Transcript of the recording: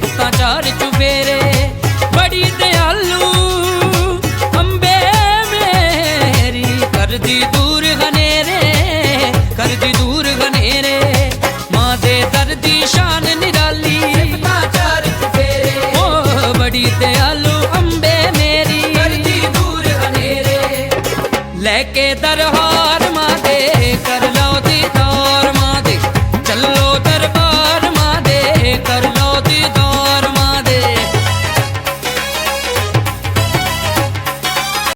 ਸਿਫਤਾਂ ਚਾਰ ਚੁਬੇਰੇ ਬੜੀ ਦਿਆਲੂ, ਅੰਬੇ ਮੇਰੀ। ਕਰਦੀ ਦੂਰ ਹਨੇਰੇ ਕਰਦੀ ਦੂਰ ਹਨੇਰੇ। ਮਾਂ ਦੇ ਦਰਦੀ ਸ਼ਾਨ ਨਿਰਾਲੀ। ਸਿਫਤਾਂ ਚਾਰ ਚੁਬੇਰੇ ਓ ਬੜੀ ਦਿਆਲੂ, ਅੰਬੇ ਮੇਰੀ। ਕਰਦੀ ਦੂਰ ਹਨੇਰੇ। ਲੈ ਕੇ ਦਰਹਾਰ ਦਰਹਾ